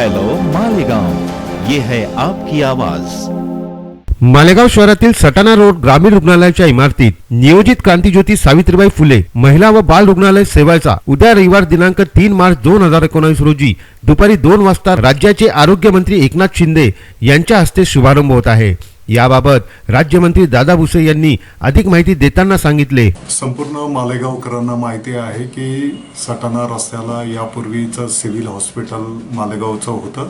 Hello Malegaon. ये है आपकी आवाज. मालेगाव शहरातील सटाणा रोड ग्रामीण रुग्णालयाच्या इमारतीत नियोजित क्रांतीज्योती सावित्रीबाई फुले महिला व बाल रुग्णालय सेवाचा उद्या रविवार दिनांक तीन मार्च दोन हजार एकोणावीस रोजी दुपारी दोन वाजता राज्याचे आरोग्यमंत्री एकनाथ शिंदे यांच्या हस्ते शुभारंभ होत आहे. याबाबत राज्यमंत्री दादा भुसे यांनी अधिक माहिती देताना सांगितले. संपूर्ण मालेगावकरांना माहिती आहे की सटाणा रस्त्याला यापूर्वीचं सिव्हिल हॉस्पिटल मालेगावचं होतं.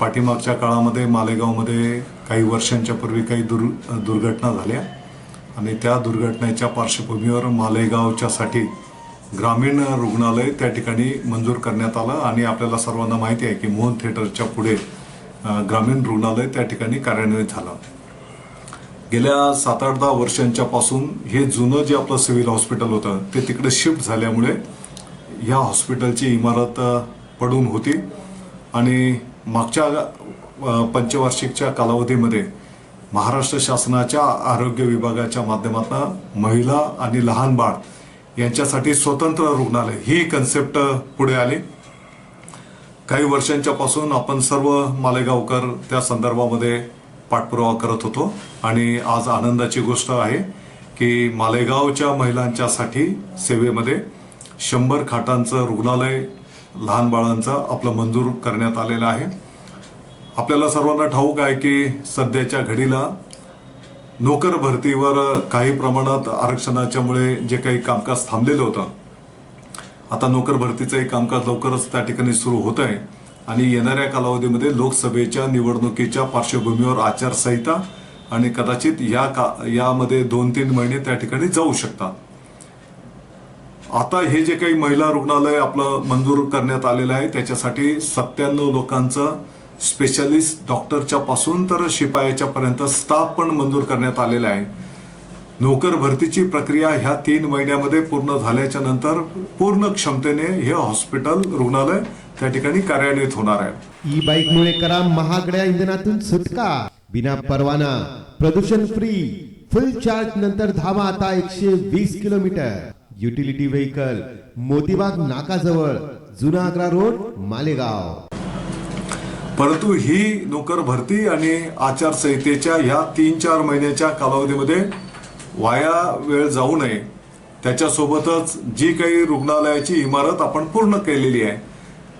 पाठीमागच्या काळामध्ये मालेगावमध्ये काही वर्षांच्या पूर्वी काही दुर् दुर्घटना झाल्या आणि त्या दुर्घटनेच्या पार्श्वभूमीवर मालेगावच्यासाठी ग्रामीण रुग्णालय त्या ठिकाणी मंजूर करण्यात आलं आणि आपल्याला सर्वांना माहिती आहे की मोहन थिएटरच्या पुढे ग्रामीण रुग्णालय त्या ठिकाणी कार्यान्वित झालं. गेल्या सात आठ दहा वर्षांच्या पासून हे जुनं जे आपलं सिव्हिल हॉस्पिटल होतं ते तिकडे शिफ्ट झाल्यामुळे ह्या हॉस्पिटलची इमारत पडून होती. आणि मागच्या पंचवार्षिकच्या कालावधीमध्ये महाराष्ट्र शासनाच्या आरोग्य विभागाच्या माध्यमातून महिला आणि लहान बाळ यांच्यासाठी स्वतंत्र रुग्णालय ही कन्सेप्ट पुढे आली. काही वर्षांच्या पासून आपण सर्व मालेगावकर त्या संदर्भामध्ये पाठपुरावा करत होतो. आणि आज आनंदाची गोष्ट आहे की मालेगावच्या महिलांच्यासाठी सेवेमध्ये शंभर खाटांचं रुग्णालय लहान बाळांचं आपलं मंजूर करण्यात आलेलं आहे. आपल्याला सर्वांना ठाऊक आहे की सध्याच्या घडीला नोकर भरतीवर काही प्रमाणात आरक्षणाच्यामुळे जे काही कामकाज थांबलेलं होतं आता नोकर भरतीचंही कामकाज लवकरच त्या ठिकाणी सुरू होत आहे. आणि येणाऱ्या कालावधीमध्ये लोकसभेच्या निवडणुकीच्या पार्श्वभूमीवर आचारसंहिता आणि कदाचित या का यामध्ये दोन तीन महिने त्या ठिकाणी जाऊ शकतात. आता हे जे काही महिला रुग्णालय आपलं मंजूर करण्यात आलेलं आहे त्याच्यासाठी सत्त्याण्णव लोकांचं स्पेशालिस्ट डॉक्टरच्या पासून तर शिपायाच्या पर्यंत स्टाफ पण मंजूर करण्यात आलेला आहे. नोकर भरतीची प्रक्रिया ह्या तीन महिन्यामध्ये पूर्ण झाल्याच्यानंतर पूर्ण क्षमतेने हे हॉस्पिटल रुग्णालय त्या ठिकाणी कार्यान्वित होणार आहे. ई बाईक मुळे करा महागड्या इंधनातून सुटका. बिना परवाना. प्रदूषण फ्री फुल चार्ज नंतर धावा आता एकशे वीस किलोमीटर. युटिलिटी व्हेकल मोतीबाग नाकाजवळ. जुना आग्रा रोड मालेगाव. परंतु ही नोकर भरती आणि आचारसंहितेच्या ह्या तीन चार महिन्याच्या कालावधीमध्ये वाया वेळ जाऊ नये. त्याच्यासोबतच जी काही रुग्णालयाची इमारत आपण पूर्ण केलेली आहे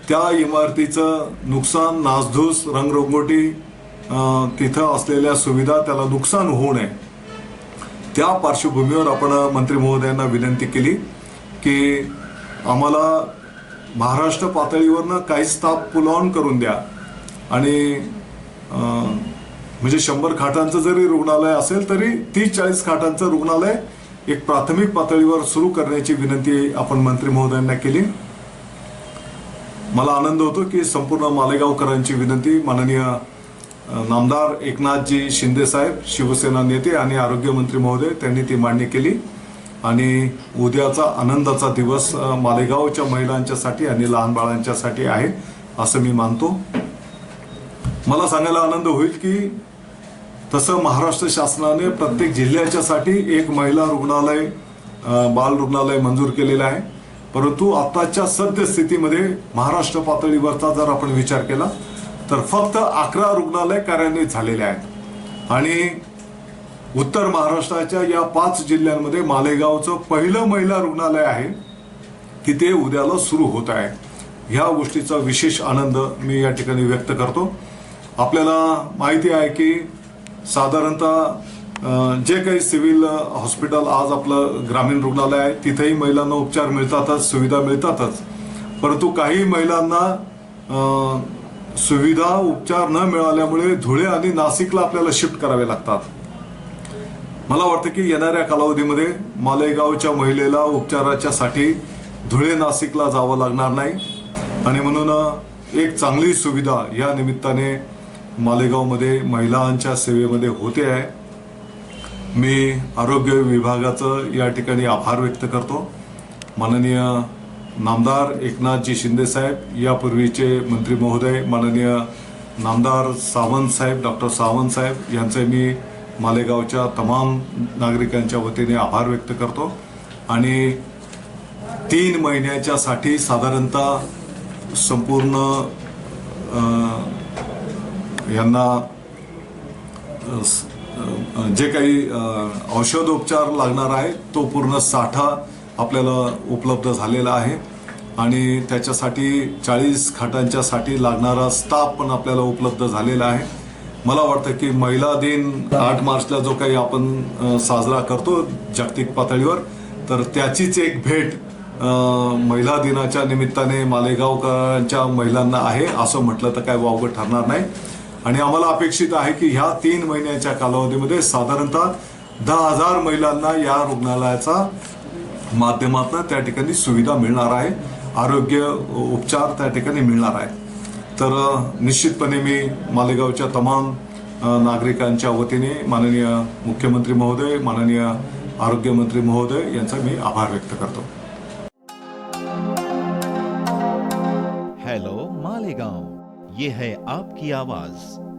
त्या इमारतीचं नुकसान नासधूस रंगरंगोटी तिथं असलेल्या सुविधा त्याला नुकसान होऊ नये. त्या पार्श्वभूमीवर आपण मंत्री महोदयांना विनंती केली की आम्हाला महाराष्ट्र पातळीवरनं काही स्टाफ पुल ऑन करून द्या आणि म्हणजे शंभर खाटांचं जरी रुग्णालय असेल तरी तीस चाळीस खाटांचं रुग्णालय एक प्राथमिक पातळीवर सुरू करण्याची विनंती आपण मंत्री महोदयांना केली. मला आनंद होतो की संपूर्ण मालेगावकरांची विनंती माननीय नामदार एकनाथजी शिंदे साहेब शिवसेना नेते आणि आरोग्यमंत्री महोदय त्यांनी ती मांडणी केली. आणि उद्याचा आनंदाचा दिवस मालेगावच्या महिलांच्यासाठी आणि लहान बाळांच्यासाठी आहे असं मी मानतो. मला सांगायला आनंद होईल की तसं महाराष्ट्र शासनाने प्रत्येक जिल्ह्याच्यासाठी एक महिला रुग्णालय बाल रुग्णालय मंजूर केलेलं आहे. परंतु आताच्या सद्यस्थितीमध्ये महाराष्ट्र पातळीवरचा जर आपण विचार केला तर फक्त अकरा रुग्णालय कार्यान्वित झालेले आहेत. आणि उत्तर महाराष्ट्राच्या या पाच जिल्ह्यांमध्ये मालेगावचं पहिलं महिला रुग्णालय आहे. की ते उद्याला सुरू होत आहे. ह्या गोष्टीचा विशेष आनंद मी या ठिकाणी व्यक्त करतो. आपल्याला माहिती आहे की साधारणतः जे काही सिव्हिल हॉस्पिटल आज आपलं ग्रामीण रुग्णालय आहे तिथेही महिलांना उपचार मिळतातच सुविधा मिळतातच. परंतु काही महिलांना सुविधा उपचार न मिळाल्यामुळे धुळे आणि नाशिकला आपल्याला शिफ्ट करावे लागतात. मला वाटतं की येणाऱ्या कालावधीमध्ये मालेगावच्या महिलेला उपचाराच्या साठी धुळे नाशिकला जावं लागणार नाही. आणि म्हणून एक चांगली सुविधा या निमित्ताने मालेगावमध्ये महिलांच्या सेवेमध्ये होते आहे. मी आरोग्य विभागाचं या ठिकाणी आभार व्यक्त करतो. माननीय नामदार एकनाथजी शिंदे साहेब यापूर्वीचे मंत्री महोदय माननीय नामदार सावंत साहेब डॉक्टर सावंत साहेब यांचे मी मालेगावच्या तमाम नागरिकांच्या वतीने आभार व्यक्त करतो. आणि तीन महिन्याच्यासाठी साधारणतः संपूर्ण यांना जे काही औषधोपचार लागणार आहे तो पूर्ण साठा आपल्याला उपलब्ध झालेला आहे. आणि त्याच्यासाठी चाळीस खाटांच्यासाठी लागणारा स्टाफ पण आपल्याला उपलब्ध झालेला आहे. मला वाटतं की महिला दिन आठ मार्चला जो काही आपण साजरा करतो जागतिक पातळीवर तर त्याचीच एक भेट महिला दिनाच्या निमित्ताने मालेगावकरांच्या महिलांना आहे. असं म्हटलं तर काय वावगं ठरणार नाही. आणि आम्हाला अपेक्षित आहे की ह्या तीन महिन्याच्या कालावधीमध्ये साधारणतः दहा हजार महिलांना या रुग्णालयाचा माध्यमातून त्या ठिकाणी सुविधा मिळणार आहे. आरोग्य उपचार त्या ठिकाणी मिळणार आहे. तर निश्चितपणे मी मालेगावच्या तमाम नागरिकांच्या वतीने माननीय मुख्यमंत्री महोदय माननीय आरोग्यमंत्री महोदय यांचा मी आभार व्यक्त करतो. ये है आपकी आवाज।